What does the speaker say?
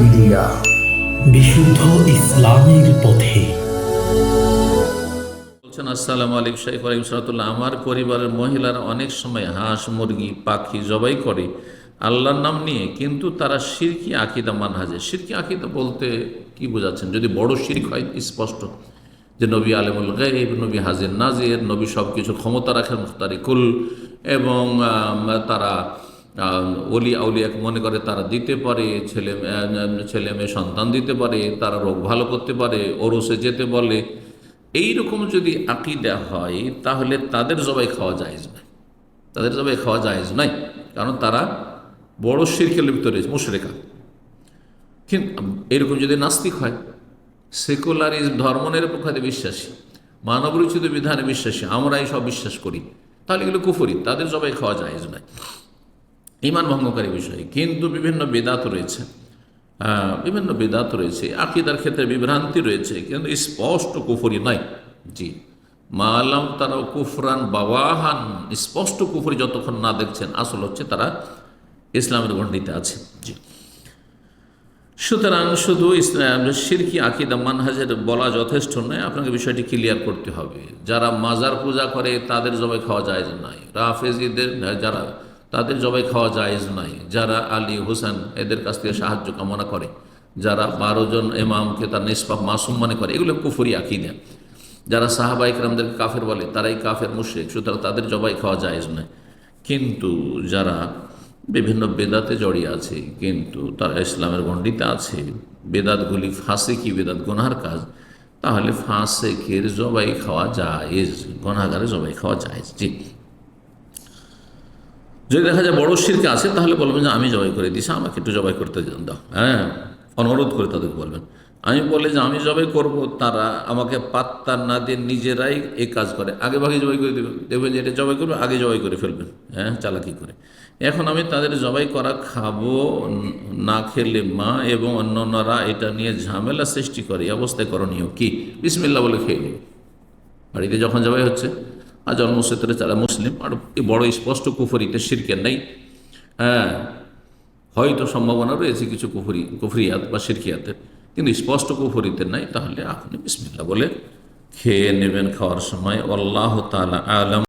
Media বিশুদ্ধ ইসলামের পথে। আসসালামু আলাইকুম শাইখ আমার পরিবারের মহিলারা অনেক সময় হাঁস, মুরগি, পাখি জবাই করে আল্লাহর নাম নিয়ে, কিন্তু তারা শিরকি আকিদা মানহাজে। শিরকি আকিদা বলতে কি বোঝাচ্ছেন? যদি বড় শিরক হয়, স্পষ্ট। যে নবী আলমুল গাইব নবী হাজির নাজির, নবী সব কিছু ক্ষমতা রাখেন মুখতারিকুল এবং তারা অলি আউলিয়াকে মনে করে তারা দিতে পারে, ছেলে ছেলে মেয়ে সন্তান দিতে পারে, তারা রোগ ভালো করতে পারে, ওরসে যেতে বলে। এই রকম যদি আকিদা হয়, তাহলে তাদের জবাই খাওয়া জায়েজ নয়। তাদের জবাই খাওয়া জায়েজ নয়। কারণ তারা বড় শিরকে লিপ্ত রয়েছে কিন্তু এরকম যদি নাস্তিক হয় সেকুলারিজম ধর্মনিরপেক্ষতে বিশ্বাসী, মানবরচিত বিধানে বিশ্বাসী আমরা এই সব বিশ্বাস করি, তাহলে এগুলো কুফরি, তাদের জবাই খাওয়া জায়েজ নয়। ইমান ভঙ্গকারী বিষয়। কিন্তু বিভিন্ন বেদাত রয়েছে। বিভিন্ন বেদাত রয়েছে। আকিদার ক্ষেত্রে বিভ্রান্তি রয়েছে। কিন্তু স্পষ্ট কুফরি নয়। জি। মা মালাম তারা কুফরান বাওয়াহান। স্পষ্ট কুফরি যতক্ষণ না দেখছেন, আসল হচ্ছে তারা ইসলামের গণ্ডিতে আছে। জি। সুতরাং শুধু ইসলাম, সিরকি আকিদা, মানহাজের বলা যথেষ্ট নয়। আপনাকে বিষয়টি ক্লিয়ার করতে হবে। যারা মাজার পূজা করে, তাদের জমে খাওয়া জায়েজ নাই। রাফেজিদের, যারা তাদের জবাই খাওয়া জায়েজ নাই যারা আলী হোসেন এদের কাছ থেকে সাহায্য কামনা করে, যারা বারো জন এমামকে তার নিষ্পাপ মাসুম মনে করে, এগুলো কুফরি আকিদা। যারা সাহাবা ইকরামদেরকে কাফের বলে, তারাই কাফের মুশ্রিক, সুতরাং তাদের জবাই খাওয়া জায়েজ নয়। কিন্তু যারা বিভিন্ন বেদাতে জড়িয়ে আছে, কিন্তু তারা ইসলামের গণ্ডিতে আছে, বেদাতগুলি ফাঁসে কি, বেদাত গোনার কাজ? তাহলে ফাঁসেকের জবাই খাওয়া জায়েজ গোনাগারে জবাই খাওয়া জায়েজ। জি। যদি দেখা যায় বড় শিরকে আছে, তাহলে বলবেন যে আমি জবাই করে দিছি আমাকে একটু জবাই করতে দাও। হ্যাঁ অনুরোধ করে তাদেরকে বলবেন। আমি বলে যে আমি জবাই করব, তারা আমাকে পাত্তা না দিয়ে নিজেরাই এই কাজ করে। আগে ভাগে জবাই করে দেবেন দেখবেন যে এটা জবাই করবে, আগে জবাই করে ফেলবেন হ্যাঁ চালাকি করে। এখন আমি তাদের জবাই করা খাব, না খেলে মা এবং অন্যান্যরা এটা নিয়ে ঝামেলা সৃষ্টি করে। এই অবস্থায় করণীয় কি? বিসমিল্লা বলে খেয়ে নেবে বাড়িতে যখন জবাই হচ্ছে আর জন্মসূত্রে তারা মুসলিম, আর বড় স্পষ্ট কুফরিতে শিরকের নেই। হ্যাঁ হয়তো সম্ভাবনা রয়েছে কিছু কুফরি, কুফরিয়াত বা শিরকিয়াতের, কিন্তু স্পষ্ট কুফরিতে নাই। তাহলে আপনি বিসমিল্লা বলে খেয়ে নেবেন খাওয়ার সময়। আল্লাহ তালা আলম।